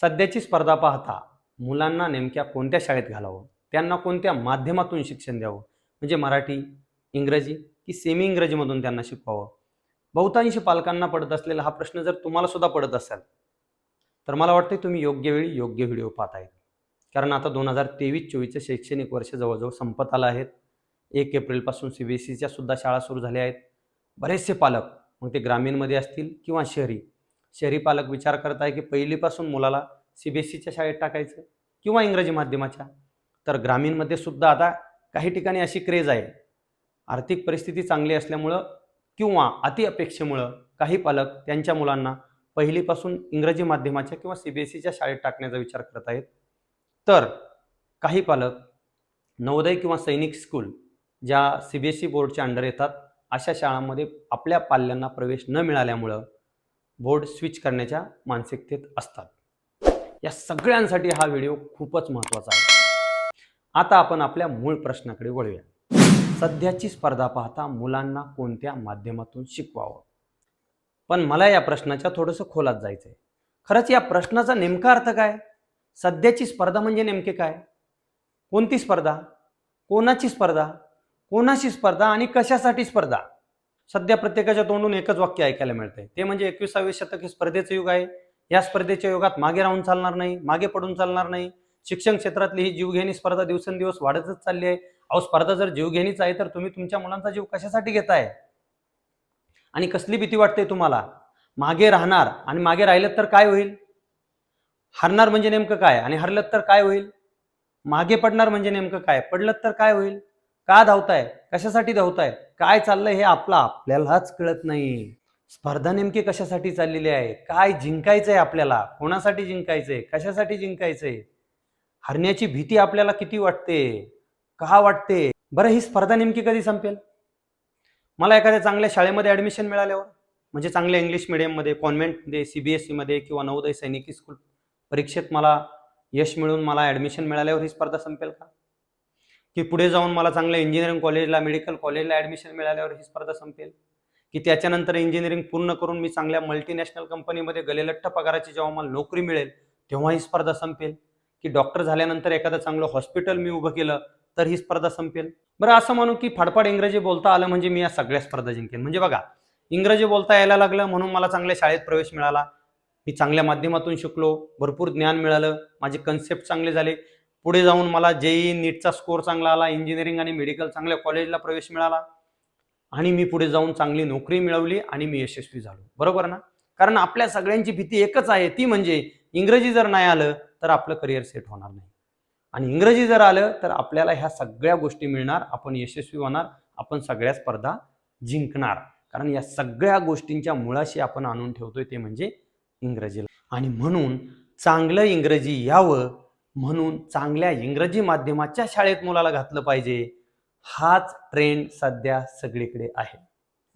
सध्याची स्पर्धा पाहता मुलांना नेमक्या कोणत्या शाळेत घालावं? त्यांना कोणत्या माध्यमातून शिक्षण द्यावं? म्हणजे मराठी इंग्रजी की सेमी इंग्रजीमधून त्यांना शिकवावं? बहुतांशी पालकांना पडत असलेला हा प्रश्न जर तुम्हाला सुद्धा पडत असेल तर मला वाटतं तुम्ही योग्य वेळी योग्य व्हिडिओ पाहत आहेत कारण आता दोन हजार तेवीस चोवीसचं शैक्षणिक वर्ष जवळजवळ संपत आलं आहेत. एक एप्रिलपासून सी बी एस सीच्या सुद्धा शाळा सुरू झाल्या आहेत. बरेचसे पालक मग ते ग्रामीणमध्ये असतील किंवा शहरी शहरी पालक विचार करत आहे की पहिलीपासून मुलाला सी बी एस सीच्या शाळेत टाकायचं किंवा इंग्रजी माध्यमाच्या? तर ग्रामीणमध्ये सुद्धा आता काही ठिकाणी अशी क्रेज आहे. आर्थिक परिस्थिती चांगली असल्यामुळं किंवा अति अपेक्षेमुळं काही पालक त्यांच्या मुलांना पहिलीपासून इंग्रजी माध्यमाच्या किंवा सी बी एस सीच्या शाळेत टाकण्याचा विचार करत आहेत. तर काही पालक नवोदय किंवा सैनिक स्कूल ज्या सी बी एस सी बोर्डच्या अंडर येतात अशा शाळांमध्ये आपल्या पाल्यांना प्रवेश न मिळाल्यामुळं बोर्ड स्विच करण्याच्या मानसिकतेत असतात. या सगळ्यांसाठी हा व्हिडिओ खूपच महत्त्वाचा आहे. आता आपण आपल्या मूळ प्रश्नाकडे वळूया. सध्याची स्पर्धा पाहता मुलांना कोणत्या माध्यमातून शिकवावं? पण मला या प्रश्नाच्या थोडंसं खोलात जायचं आहे खरंच या प्रश्नाचा नेमका अर्थ काय? सध्याची स्पर्धा म्हणजे नेमके काय? कोणती स्पर्धा? कोणाची स्पर्धा? कोणाशी स्पर्धा आणि कशासाठी स्पर्धा? सध्या प्रत्येकाच्या तोंडून एकच वाक्य ऐकायला मिळतंय. ते म्हणजे एकविसावे शतक हे स्पर्धेचं युग आहे. या स्पर्धेच्या युगात मागे राहून चालणार नाही मागे पडून चालणार नाही. शिक्षण क्षेत्रातली ही जीवघेणी स्पर्धा दिवसेंदिवस वाढतच चालली आहे. अहो स्पर्धा जर जीवघेणीच आहे तर तुम्ही तुमच्या मुलांचा जीव कशासाठी घेताय? आणि कसली भीती वाटते तुम्हाला? मागे राहणार आणि मागे राहिलं तर काय होईल? हरणार म्हणजे नेमकं काय? आणि हरलं तर काय होईल? मागे पडणार म्हणजे नेमकं काय? पडलं तर काय होईल? का धावताय? कशासाठी धावताय? काय चाललंय हे आपलं? आपल्यालाच कळत नाही. स्पर्धा नेमकी कशासाठी चाललेली आहे? काय जिंकायचंय आपल्याला? कोणासाठी जिंकायचंय? कशासाठी जिंकायचंय? हरण्याची भीती आपल्याला किती वाटते? का वाटते? बरं ही स्पर्धा नेमकी कधी संपेल? मला एखाद्या चांगल्या शाळेमध्ये ॲडमिशन मिळाल्यावर? म्हणजे चांगल्या इंग्लिश मिडियममध्ये कॉन्व्हेंटमध्ये सी बी एस सीमध्ये किंवा नवोदय सैनिकी स्कूल परीक्षेत मला यश मिळून मला ॲडमिशन मिळाल्यावर ही स्पर्धा संपेल का? की पुढे जाऊन मला चांगल्या इंजिनिअरिंग कॉलेजला मेडिकल कॉलेजला ॲडमिशन मिळाल्यावर ही स्पर्धा संपेल? की त्याच्यानंतर इंजिनिअरिंग पूर्ण करून मी चांगल्या मल्टीनॅशनल कंपनीमध्ये गलेलठ्ठ पगाराची जेव्हा मला नोकरी मिळेल तेव्हा ही स्पर्धा संपेल? की डॉक्टर झाल्यानंतर एखादं चांगलं हॉस्पिटल मी उभं केलं तर ही स्पर्धा संपेल? बरं असं म्हणू की फडफड इंग्रजी बोलता आलं म्हणजे मी या सगळ्या स्पर्धा जिंकेन. म्हणजे बघा इंग्रजी बोलता यायला लागलं म्हणून मला चांगल्या शाळेत प्रवेश मिळाला. मी चांगल्या माध्यमातून शिकलो भरपूर ज्ञान मिळालं माझे कन्सेप्ट चांगले झाले. पुढे जाऊन मला जेई नीटचा स्कोर चांगला आला इंजिनिअरिंग आणि मेडिकल चांगल्या कॉलेजला प्रवेश मिळाला. आणि मी पुढे जाऊन चांगली नोकरी मिळवली आणि मी यशस्वी झालो. बरोबर ना? कारण आपल्या सगळ्यांची भीती एकच आहे ती म्हणजे इंग्रजी जर नाही आलं तर आपलं करिअर सेट होणार नाही. आणि इंग्रजी जर आलं तर आपल्याला ह्या सगळ्या गोष्टी मिळणार आपण यशस्वी होणार आपण सगळ्या स्पर्धा जिंकणार. कारण या सगळ्या गोष्टींच्या मुळाशी आपण आणून ठेवतोय ते म्हणजे इंग्रजीला. आणि म्हणून चांगलं इंग्रजी यावं म्हणून चांगल्या इंग्रजी माध्यमाच्या शाळेत मुलाला घातलं पाहिजे. हाच ट्रेंड सध्या सगळीकडे आहे.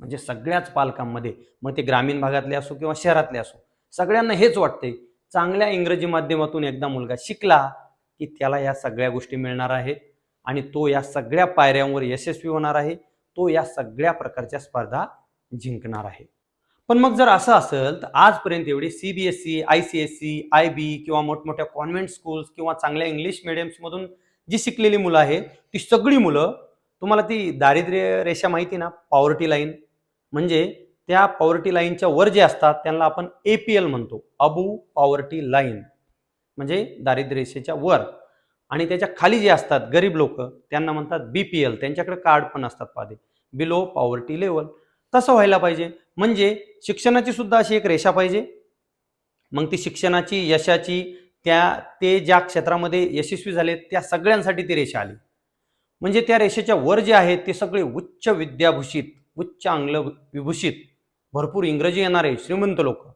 म्हणजे सगळ्याच पालकांमध्ये मग ते ग्रामीण भागातले असो किंवा शहरातले असो सगळ्यांना हेच वाटते चांगल्या इंग्रजी माध्यमातून एकदा मुलगा शिकला की त्याला या सगळ्या गोष्टी मिळणार आहेत आणि तो या सगळ्या पायऱ्यांवर यशस्वी होणार आहे. तो या सगळ्या प्रकारच्या स्पर्धा जिंकणार आहे. पण मग जर असं असेल तर आजपर्यंत एवढी C B S C I C S C I B किंवा मोठमोठ्या कॉन्व्हेंट स्कूल्स किंवा चांगल्या इंग्लिश मिडियम्समधून जी शिकलेली मुलं आहेत ती सगळी मुलं तुम्हाला ती दारिद्र्य रेषा माहिती ना? पॉवर्टी लाईन म्हणजे त्या पॉवर्टी लाईनच्या वर जे असतात त्यांना आपण ए पी एल म्हणतो. अबू पॉवर्टी लाईन म्हणजे दारिद्र्य रेषेच्या वर. आणि त्याच्याखाली जे असतात गरीब लोक त्यांना म्हणतात बी पी एल त्यांच्याकडे कार्ड पण असतात पादे. बिलो पॉवर्टी लेवल तसं व्हायला पाहिजे. म्हणजे शिक्षणाची सुद्धा अशी एक रेषा पाहिजे. मग ती शिक्षणाची यशाची त्या ते ज्या क्षेत्रामध्ये यशस्वी झाले त्या सगळ्यांसाठी ती रेषा आली. म्हणजे त्या रेषेच्या वर जे आहेत ते सगळे उच्च विद्याभूषित उच्च आंग्ल विभूषित भरपूर इंग्रजी येणारे श्रीमंत लोक.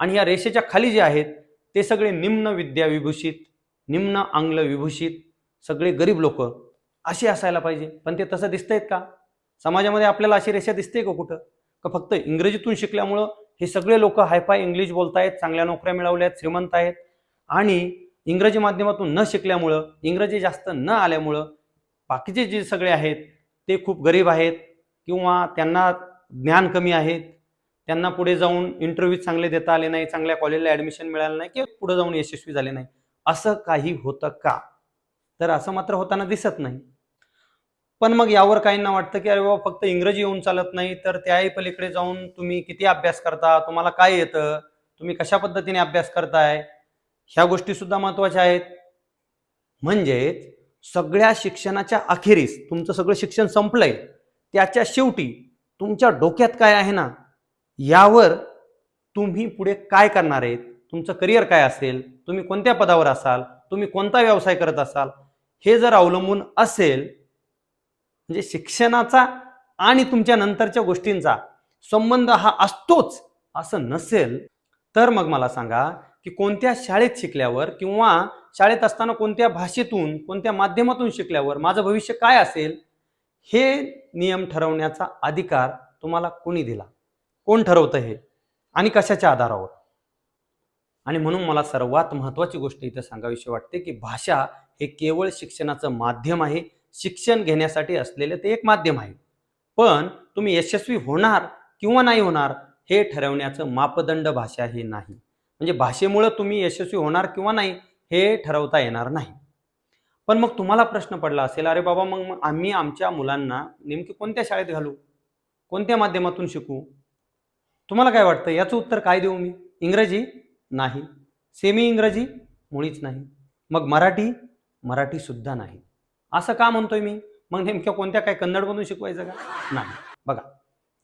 आणि या रेषेच्या खाली जे आहेत ते सगळे निम्न विद्या विभूषित निम्न आंग्ल विभूषित सगळे गरीब लोक असे असायला पाहिजे. पण ते तसं दिसत आहेत का? समाजामध्ये आपल्याला अशी रेषा दिसते का कुठं? का फक्त इंग्रजीतून शिकल्यामुळं हे सगळे लोक हायफाय इंग्लिश बोलतायत चांगल्या नोकऱ्या मिळवल्या आहेत श्रीमंत आहेत. आणि इंग्रजी माध्यमातून न शिकल्यामुळं इंग्रजी जास्त न आल्यामुळं बाकीचे जे सगळे आहेत ते खूप गरीब आहेत किंवा त्यांना ज्ञान कमी आहेत. त्यांना पुढे जाऊन इंटरव्ह्यू चांगले देता आले नाही चांगल्या कॉलेजला ॲडमिशन मिळालं नाही किंवा पुढे जाऊन यशस्वी झाले नाही. असं काही होतं का? तर असं मात्र होताना दिसत नाही. पण मग यावर काहींना वाटतं की अरे बाबा फक्त इंग्रजी येऊन चालत नाही तर त्याही पलीकडे जाऊन तुम्ही किती अभ्यास करता? तुम्हाला काय येतं? तुम्ही कशा पद्धतीने अभ्यास करताय? ह्या गोष्टी सुद्धा महत्त्वाच्या आहेत. म्हणजेच सगळ्या शिक्षणाच्या अखेरीस तुमचं सगळं शिक्षण संपलंय. त्याच्या शेवटी तुमच्या डोक्यात काय आहे ना? यावर तुम्ही पुढे काय करणार आहेत? तुमचं करिअर काय असेल? तुम्ही कोणत्या पदावर असाल? तुम्ही कोणता व्यवसाय करत असाल? हे जर अवलंबून असेल म्हणजे शिक्षणाचा आणि तुमच्या नंतरच्या गोष्टींचा संबंध हा असतोच असं नसेल तर मग मला सांगा की कोणत्या शाळेत शिकल्यावर किंवा शाळेत असताना कोणत्या भाषेतून कोणत्या माध्यमातून शिकल्यावर माझं भविष्य काय असेल? हे नियम ठरवण्याचा अधिकार तुम्हाला कोणी दिला? कोण ठरवतं हे? आणि कशाच्या आधारावर? आणि म्हणून मला सर्वात महत्त्वाची गोष्ट इथं सांगावीशी वाटते की भाषा हे केवळ शिक्षणाचं माध्यम आहे शिक्षण घेण्यासाठी असलेलं ते एक माध्यम आहे. पण तुम्ही यशस्वी होणार किंवा नाही होणार हे ठरवण्याचं मापदंड भाषा हे नाही. म्हणजे भाषेमुळं तुम्ही यशस्वी होणार किंवा नाही हे ठरवता येणार नाही. पण मग तुम्हाला प्रश्न पडला असेल अरे बाबा मग मग आम्ही आमच्या मुलांना नेमकी कोणत्या शाळेत घालू? कोणत्या माध्यमातून शिकू? तुम्हाला काय वाटतं? याचं उत्तर काय देऊ मी? इंग्रजी नाही. सेमी इंग्रजी मुळीच नाही. मग मराठी? मराठीसुद्धा नाही. असं का म्हणतोय मी? मग नेमक्या कोणत्या काय कन्नडमधून शिकवायचं का? नाही. बघा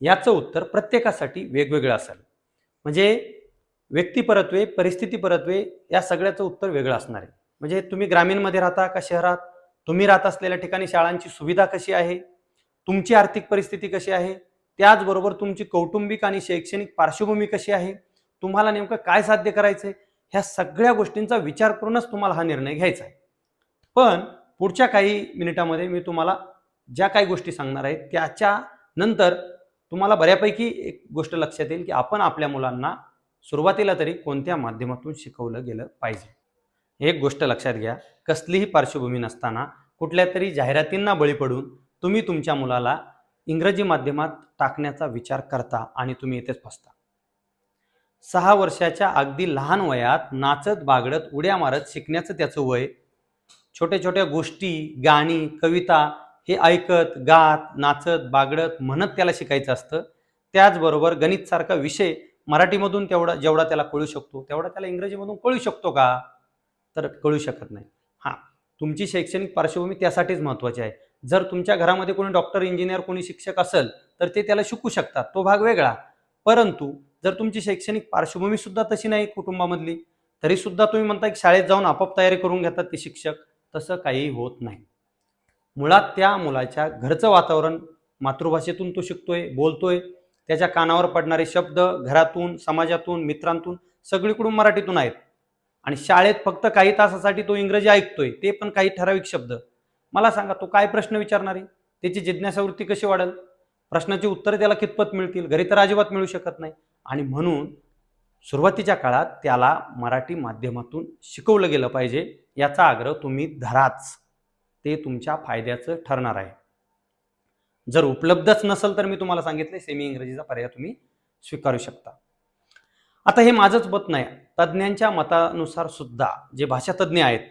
याचं उत्तर प्रत्येकासाठी वेगवेगळं असेल. म्हणजे व्यक्तिपरत्वे परिस्थितीपरत्वे या सगळ्याचं उत्तर वेगळं असणार आहे. म्हणजे तुम्ही ग्रामीणमध्ये राहता का शहरात? तुम्ही राहत असलेल्या ठिकाणी शाळांची सुविधा कशी आहे? तुमची आर्थिक परिस्थिती कशी आहे? त्याचबरोबर तुमची कौटुंबिक आणि शैक्षणिक पार्श्वभूमी कशी आहे? तुम्हाला नेमकं काय साध्य करायचं आहे ह्या सगळ्या गोष्टींचा विचार करूनच तुम्हाला हा निर्णय घ्यायचा आहे. पण पुढच्या काही मिनिटामध्ये मी तुम्हाला ज्या काही गोष्टी सांगणार आहेत त्याच्या नंतर तुम्हाला बऱ्यापैकी एक गोष्ट लक्षात येईल की आपण आपल्या मुलांना सुरुवातीला तरी कोणत्या माध्यमातून शिकवलं गेलं पाहिजे. एक गोष्ट लक्षात घ्या कसलीही पार्श्वभूमी नसताना कुठल्या तरी जाहिरातींना बळी पडून तुम्ही तुमच्या मुलाला इंग्रजी माध्यमात टाकण्याचा विचार करता आणि तुम्ही इथेच फसता. सहा वर्षाच्या अगदी लहान वयात नाचत बागडत उड्या मारत शिकण्याचं त्याचं वय छोट्या छोट्या गोष्टी गाणी कविता हे ऐकत गात नाचत बागडत म्हणत त्याला शिकायचं असतं. त्याचबरोबर गणितसारखा विषय मराठीमधून तेवढा जेवढा त्याला कळू शकतो तेवढा त्याला इंग्रजीमधून कळू शकतो का? तर कळू शकत नाही. हां तुमची शैक्षणिक पार्श्वभूमी त्यासाठीच महत्त्वाची आहे. जर तुमच्या घरामध्ये कोणी डॉक्टर इंजिनियर कोणी शिक्षक असेल तर ते त्याला शिकू शकतात. तो भाग वेगळा. परंतु जर तुमची शैक्षणिक पार्श्वभूमी सुद्धा तशी नाही कुटुंबामधली तरी सुद्धा तुम्ही म्हणता की शाळेत जाऊन आपोआप तयारी करून घेतात ते शिक्षक. तसं काही होत नाही. मुळात त्या मुलाच्या घरचं वातावरण मातृभाषेतून तो शिकतोय बोलतोय. त्याच्या कानावर पडणारे शब्द घरातून समाजातून मित्रांतून सगळीकडून मराठीतून आहेत. आणि शाळेत फक्त काही तासासाठी तो इंग्रजी ऐकतोय ते पण काही ठराविक शब्द. मला सांगा तो काय प्रश्न विचारणार आहे? त्याची जिज्ञासावृत्ती कशी वाढेल? प्रश्नाची उत्तरं त्याला कितपत मिळतील? घरी तर अजिबात मिळू शकत नाही. आणि म्हणून सुरुवातीच्या काळात त्याला मराठी माध्यमातून शिकवलं गेलं पाहिजे याचा आग्रह तुम्ही धराच. ते तुमच्या फायद्याचं ठरणार आहे. जर उपलब्धच नसेल तर मी तुम्हाला सांगितले सेमी इंग्रजीचा पर्याय तुम्ही स्वीकारू शकता. आता हे माझंच मत नाही. तज्ज्ञांच्या मतानुसार सुद्धा जे भाषातज्ज्ञ आहेत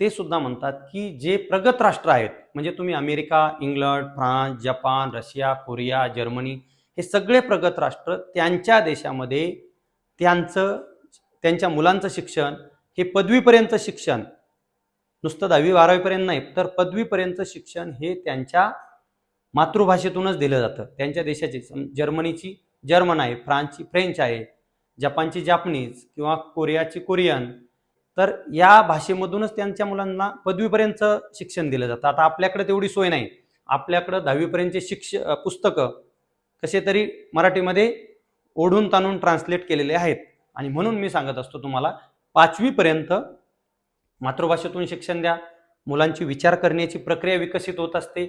ते सुद्धा म्हणतात की जे प्रगत राष्ट्र आहेत म्हणजे तुम्ही America England France Japan Russia Korea Germany हे सगळे प्रगत राष्ट्र त्यांच्या देशामध्ये त्यांचं त्यांच्या मुलांचं शिक्षण हे पदवीपर्यंत शिक्षण. नुसतं दहावी बारावीपर्यंत नाही तर पदवीपर्यंत शिक्षण हे त्यांच्या मातृभाषेतूनच दिलं जातं. त्यांच्या देशाची जर्मनीची जर्मन आहे फ्रान्सची फ्रेंच आहे जपानची जापनीज किंवा कोरियाची कोरियन. तर या भाषेमधूनच त्यांच्या मुलांना पदवीपर्यंत शिक्षण दिलं जातं. आता आपल्याकडे तेवढी सोय नाही. आपल्याकडं दहावीपर्यंतचे शिक्ष पुस्तकं कसे तरी मराठीमध्ये ओढून ताणून ट्रान्सलेट केलेले आहेत. आणि म्हणून मी सांगत असतो तुम्हाला पाचवीपर्यंत मातृभाषेतून शिक्षण द्या. मुलांची विचार करण्याची प्रक्रिया विकसित होत असते.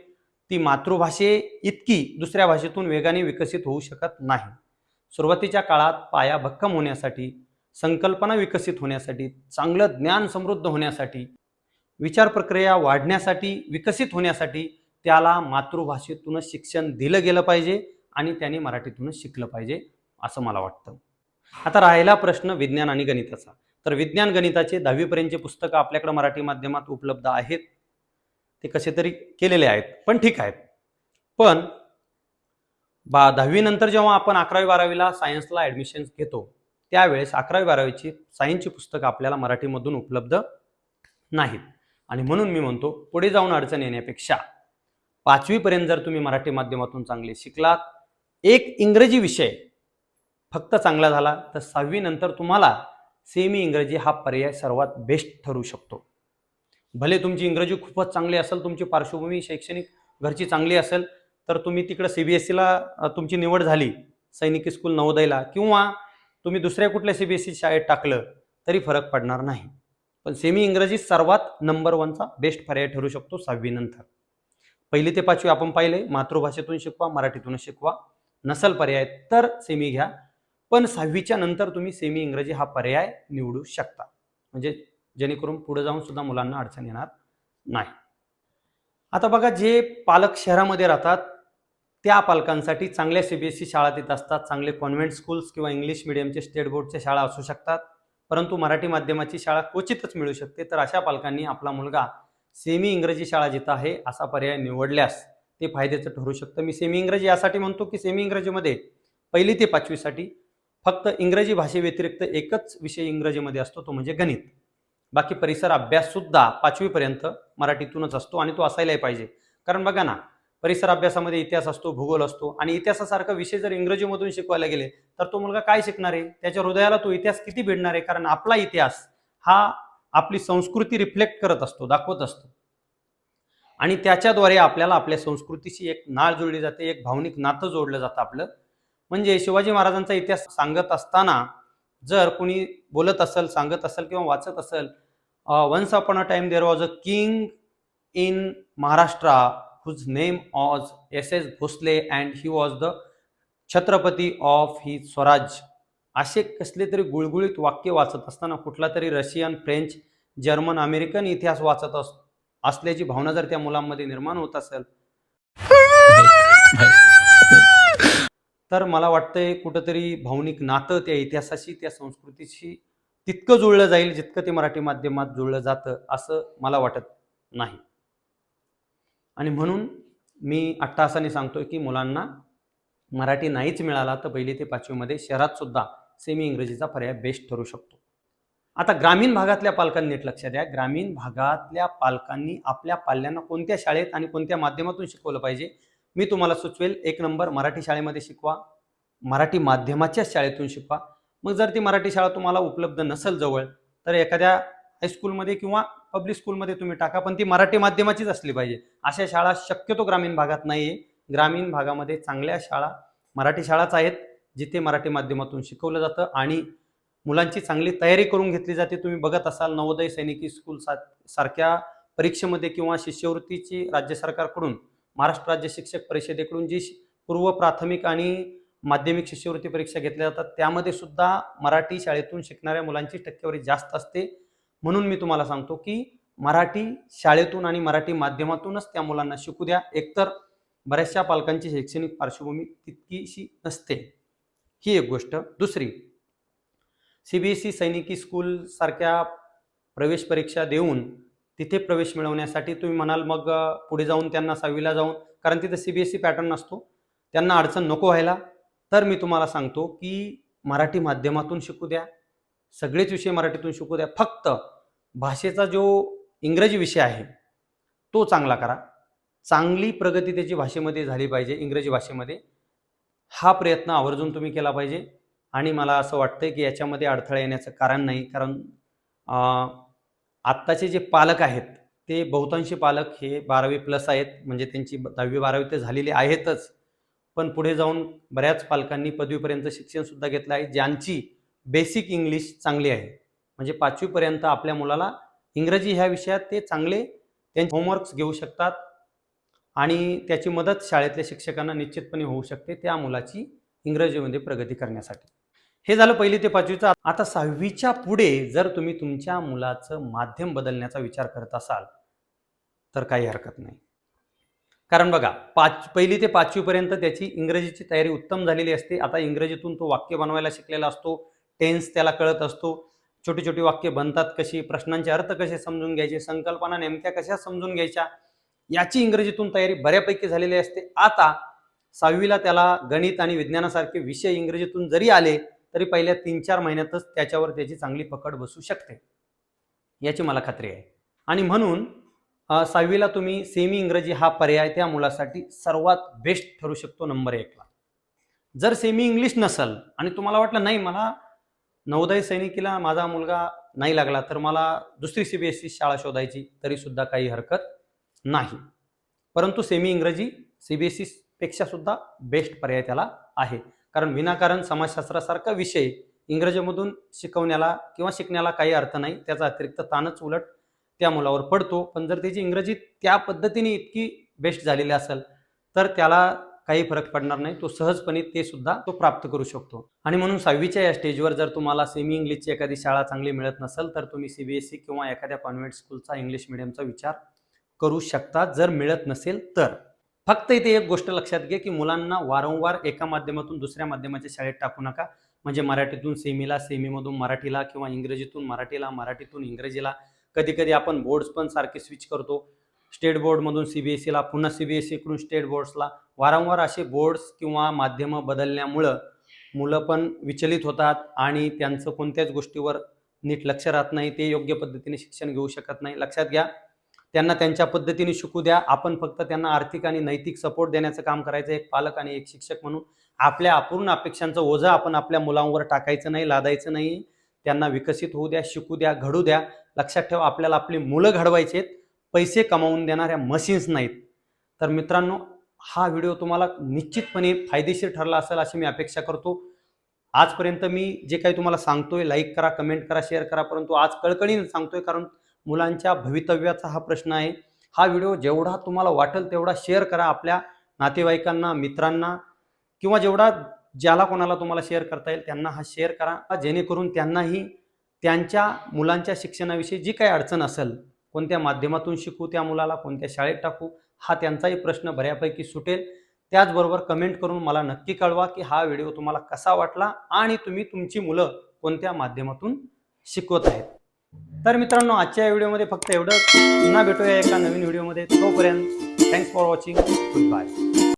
ती मातृभाषे इतकी दुसऱ्या भाषेतून वेगाने विकसित होऊ शकत नाही. सुरुवातीच्या काळात पाया भक्कम होण्यासाठी संकल्पना विकसित होण्यासाठी चांगलं ज्ञान समृद्ध होण्यासाठी विचार प्रक्रिया वाढण्यासाठी विकसित होण्यासाठी त्याला मातृभाषेतूनच शिक्षण दिलं गेलं पाहिजे आणि त्याने मराठीतूनच शिकलं पाहिजे. असं मला वाटतं. आता राहिला प्रश्न विज्ञान आणि गणिताचा. तर विज्ञान गणिताचे दहावीपर्यंतचे पुस्तकं आपल्याकडे मराठी माध्यमात उपलब्ध आहेत. ते कसे तरी केलेले आहेत पण ठीक आहेत. पण बा दहावीनंतर जेव्हा आपण अकरावी बारावीला सायन्सला ॲडमिशन घेतो त्यावेळेस अकरावी बारावीची सायन्सची पुस्तकं आपल्याला मराठीमधून उपलब्ध नाहीत. आणि म्हणून मी म्हणतो पुढे जाऊन अडचण येण्यापेक्षा पाचवीपर्यंत जर तुम्ही मराठी माध्यमातून चांगले शिकलात एक इंग्रजी विषय फक्त चांगला झाला तर सहावीनंतर तुम्हाला सेमी इंग्रजी हा पर्याय सर्वात बेस्ट ठरू शकतो. भले तुमची इंग्रजी खूपच चांगली असेल तुमची पार्श्वभूमी शैक्षणिक घरची चांगली असेल तर तुम्ही तिकडं सी बी एस सीला तुमची निवड झाली सैनिकी स्कूल नवोदयला किंवा तुम्ही दुसऱ्या कुठल्या सी बी एस सी शाळेत टाकलं तरी फरक पडणार नाही. पण सेमी इंग्रजी सर्वात नंबर वनचा बेस्ट पर्याय ठरू शकतो सहावीनंतर पहिली ते पाचवी आपण पाहिले मातृभाषेतून शिकवा मराठीतूनच शिकवा नसल पर्याय तर सेमी घ्या. पण सहावीच्या नंतर तुम्ही सेमी इंग्रजी हा पर्याय निवडू शकता. म्हणजे जेणेकरून पुढे जाऊन सुद्धा मुलांना अडचण येणार नाही. आता बघा जे पालक शहरामध्ये राहतात त्या पालकांसाठी चांगल्या सी बी एस सी शाळा तिथं असतात. चांगले कॉन्व्हेंट स्कूल्स किंवा इंग्लिश मिडियमचे स्टेट बोर्डच्या शाळा असू शकतात. परंतु मराठी माध्यमाची शाळा क्वचितच मिळू शकते. तर अशा पालकांनी आपला मुलगा सेमी इंग्रजी शाळा जिथं आहे असा पर्याय निवडल्यास ते फायद्याचं ठरू शकतं. मी सेमी इंग्रजी यासाठी म्हणतो की सेमी इंग्रजीमध्ये पहिली ते पाचवीसाठी फक्त इंग्रजी भाषेव्यतिरिक्त एकच विषय इंग्रजीमध्ये असतो तो म्हणजे गणित. बाकी परिसर अभ्यास सुद्धा पाचवीपर्यंत मराठीतूनच असतो आणि तो असायलाही पाहिजे. कारण बघा ना परिसर अभ्यासामध्ये इतिहास असतो भूगोल असतो आणि इतिहासासारखा विषय जर इंग्रजीमधून शिकवायला गेले तर तो मुलगा काय शिकणार आहे? त्याच्या हृदयाला तो इतिहास किती भिडणार आहे? कारण आपला इतिहास हा आपली संस्कृती रिफ्लेक्ट करत असतो दाखवत असतो. आणि त्याच्याद्वारे आपल्याला आपल्या संस्कृतीशी एक नाळ जोडली जाते एक भावनिक नातं जोडलं जातं आपलं. म्हणजे शिवाजी महाराजांचा इतिहास सांगत असताना जर कुणी बोलत असेल सांगत असेल किंवा वाचत असेल once upon a time there was a king in Maharashtra whose name was S S Bhosale and he was the Chhatrapati of he Swaraj असे कसले तरी गुळगुळीत वाक्य वाचत असताना कुठला तरी रशियन फ्रेंच जर्मन अमेरिकन इतिहास वाचत अस असल्याची भावना जर त्या मुलांमध्ये निर्माण होत असेल. तर मला वाटतंय कुठंतरी भावनिक नातं त्या इतिहासाशी त्या संस्कृतीशी तितकं जुळलं जाईल जितकं ते मराठी माध्यमात जुळलं जातं असं मला वाटत नाही. आणि म्हणून मी अट्टासाने सांगतोय की मुलांना मराठी नाहीच मिळाला तर पहिली ते पाचवीमध्ये शहरात सुद्धा सेमी इंग्रजीचा पर्याय बेस्ट ठरू शकतो. आता ग्रामीण भागातल्या पालकांनी नीट लक्षात द्या. ग्रामीण भागातल्या पालकांनी आपल्या पाल्यांना कोणत्या शाळेत आणि कोणत्या माध्यमातून शिकवलं पाहिजे? मी तुम्हाला सुचवेल एक नंबर मराठी शाळेमध्ये शिकवा मराठी माध्यमाच्याच शाळेतून शिकवा. मग जर ती मराठी शाळा तुम्हाला उपलब्ध नसेल जवळ तर एखाद्या हायस्कूलमध्ये किंवा पब्लिक स्कूलमध्ये तुम्ही टाका पण ती मराठी माध्यमाचीच असली पाहिजे. अशा शाळा शक्यतो ग्रामीण भागात नाही आहे ग्रामीण भागामध्ये चांगल्या शाळा मराठी शाळाच आहेत जिथे मराठी माध्यमातून शिकवलं जातं आणि मुलांची चांगली तयारी करून घेतली जाते. तुम्ही बघत असाल नवोदय सैनिकी स्कूल सा सारख्या परीक्षेमध्ये किंवा शिष्यवृत्तीची राज्य सरकारकडून महाराष्ट्र राज्य शिक्षक परिषदेकडून जी पूर्व प्राथमिक आणि माध्यमिक शिष्यवृत्ती परीक्षा घेतल्या जातात त्यामध्ये सुद्धा मराठी शाळेतून शिकणाऱ्या मुलांची टक्केवारी जास्त असते. म्हणून मी तुम्हाला सांगतो की मराठी शाळेतून आणि मराठी माध्यमातूनच त्या मुलांना शिकू द्या. एकतर बऱ्याचशा पालकांची शैक्षणिक पार्श्वभूमी तितकीशी नसते. ही एक गोष्ट. दुसरी सी बी एस ई सैनिकी स्कूल सारख्या प्रवेश परीक्षा देऊन तिथे प्रवेश मिळवण्यासाठी तुम्ही म्हणाल मग पुढे जाऊन त्यांना सहावीला जाऊन कारण तिथे C B S C pattern नसतो. त्यांना अडचण नको व्हायला. तर मी तुम्हाला सांगतो की मराठी माध्यमातून शिकू द्या. सगळेच विषय मराठीतून शिकू द्या. फक्त भाषेचा जो इंग्रजी विषय आहे तो चांगला करा. चांगली प्रगती त्याची भाषेमध्ये झाली पाहिजे इंग्रजी भाषेमध्ये. हा प्रयत्न आवर्जून तुम्ही केला पाहिजे. आणि मला असं वाटतं की याच्यामध्ये अडथळा येण्याचं कारण नाही कारण आत्ताचे जे पालक आहेत ते बहुतांशी पालक हे बारावी प्लस आहेत म्हणजे त्यांची दहावी बारावी ते झालेली आहेतच. पण पुढे जाऊन बऱ्याच पालकांनी पदवीपर्यंत शिक्षणसुद्धा घेतलं आहे ज्यांची बेसिक इंग्लिश चांगली आहे. म्हणजे पाचवीपर्यंत आपल्या मुलाला इंग्रजी ह्या विषयात ते चांगले त्यांचे होमवर्क्स घेऊ शकतात आणि त्याची मदत शाळेतल्या शिक्षकांना निश्चितपणे होऊ शकते त्या मुलाची इंग्रजीमध्ये प्रगती करण्यासाठी. हे झालं पहिली ते पाचवीचं. आता सहावीच्या पुढे जर तुम्ही तुमच्या मुलाचं माध्यम बदलण्याचा विचार करत असाल तर काही हरकत नाही. कारण बघा पाच पहिली ते पाचवीपर्यंत त्याची इंग्रजीची तयारी उत्तम झालेली असते. आता इंग्रजीतून तो वाक्य बनवायला शिकलेला असतो टेन्स त्याला कळत असतो. छोटी छोटी वाक्य बनतात कशी प्रश्नांचे अर्थ कसे समजून घ्यायचे संकल्पना नेमक्या कशा समजून घ्यायच्या याची इंग्रजीतून तयारी बऱ्यापैकी झालेली असते. आता सहावीला त्याला गणित आणि विज्ञानासारखे विषय इंग्रजीतून जरी आले तरी पहिल्या तीन चार महिन्यातच त्याच्यावर त्याची चांगली पकड बसू शकते. याची मला खात्री आहे. आणि म्हणून सहावीला तुम्ही सेमी इंग्रजी हा पर्याय त्या मुलासाठी सर्वात बेस्ट ठरू शकतो नंबर एकला. जर सेमी इंग्लिश नसल आणि तुम्हाला वाटलं नाही मला नवोदय सैनिकीला माझा मुलगा नाही लागला तर मला दुसरी सी बी एस सी शाळा शोधायची तरीसुद्धा काही हरकत नाही. परंतु सेमी इंग्रजी सी बी एसपेक्षा सुद्धा बेस्ट पर्याय त्याला आहे. कारण विनाकारण समाजशास्त्रासारखा विषय इंग्रजीमधून शिकवण्याला किंवा शिकण्याला काही अर्थ नाही. त्याचा अतिरिक्त ताणच उलट त्या मुलावर पडतो. पण जर त्याची इंग्रजी त्या पद्धतीने इतकी बेस्ट झालेली असेल तर त्याला काही फरक पडणार नाही. तो सहजपणे ते सुद्धा तो प्राप्त करू शकतो. आणि म्हणून सहावीच्या या स्टेजवर जर तुम्हाला सेमी इंग्लिशची एखादी शाळा चांगली मिळत नसेल तर तुम्ही सी बी एस सी किंवा एखाद्या कॉन्व्हेंट स्कूलचा इंग्लिश मिडियमचा विचार करू शकता. जर मिळत नसेल तर. फक्त इथे एक गोष्ट लक्षात घे की मुलांना वारंवार एका माध्यमातून दुसऱ्या माध्यमाच्या शाळेत टाकू नका. म्हणजे मराठीतून सेमीला सेमीमधून मराठीला किंवा इंग्रजीतून मराठीला मराठीतून इंग्रजीला. कधी कधी आपण बोर्ड्स पण सारखे स्विच करतो. स्टेट बोर्डमधून सी बी एस सीला पुन्हा सी बी एस सीकडून स्टेट बोर्ड्सला. वारंवार असे बोर्ड्स किंवा माध्यमं बदलल्यामुळं मुलं पण विचलित होतात आणि त्यांचं कोणत्याच गोष्टीवर नीट लक्ष राहत नाही. ते योग्य पद्धतीने शिक्षण घेऊ शकत नाही. लक्षात घ्या त्यांना त्यांच्या पद्धतीने शिकू द्या. आपण फक्त त्यांना आर्थिक आणि नैतिक सपोर्ट देण्याचं काम करायचं एक पालक आणि एक शिक्षक म्हणून. आपल्या अपूर्ण अपेक्षांचं ओझं आपण आपल्या मुलांवर टाकायचं नाही लादायचं नाही. त्यांना विकसित होऊ द्या शिकू द्या घडू द्या. लक्षात ठेवा आपल्याला आपली मुलं घडवायची आहेत. पैसे कमावून देणाऱ्या मशीन्स नाहीत. तर मित्रांनो हा व्हिडिओ तुम्हाला निश्चितपणे फायदेशीर ठरला असेल अशी मी अपेक्षा करतो. आजपर्यंत मी जे काही तुम्हाला सांगतोय लाईक करा कमेंट करा शेअर करा परंतु आज कळकळीने सांगतोय कारण मुलांच्या भवितव्याचा हा प्रश्न आहे. हा व्हिडिओ जेवढा तुम्हाला वाटेल तेवढा शेअर करा आपल्या नातेवाईकांना मित्रांना किंवा जेवढा ज्याला कोणाला तुम्हाला शेअर करता येईल त्यांना हा शेअर करा. जेणेकरून त्यांनाही त्यांच्या मुलांच्या शिक्षणाविषयी जी काही अडचण असेल कोणत्या माध्यमातून शिकू त्या मुलाला कोणत्या शाळेत टाकू हा त्यांचाही प्रश्न बऱ्यापैकी सुटेल. त्याचबरोबर कमेंट करून मला नक्की कळवा की हा व्हिडिओ तुम्हाला कसा वाटला आणि तुम्ही तुमची मुलं कोणत्या माध्यमातून शिकवत आहेत. तर मित्रांनो आजच्या व्हिडिओमध्ये फक्त एवढं पुन्हा भेटूया एका नवीन व्हिडिओमध्ये. तोपर्यंत thanks for watching good bye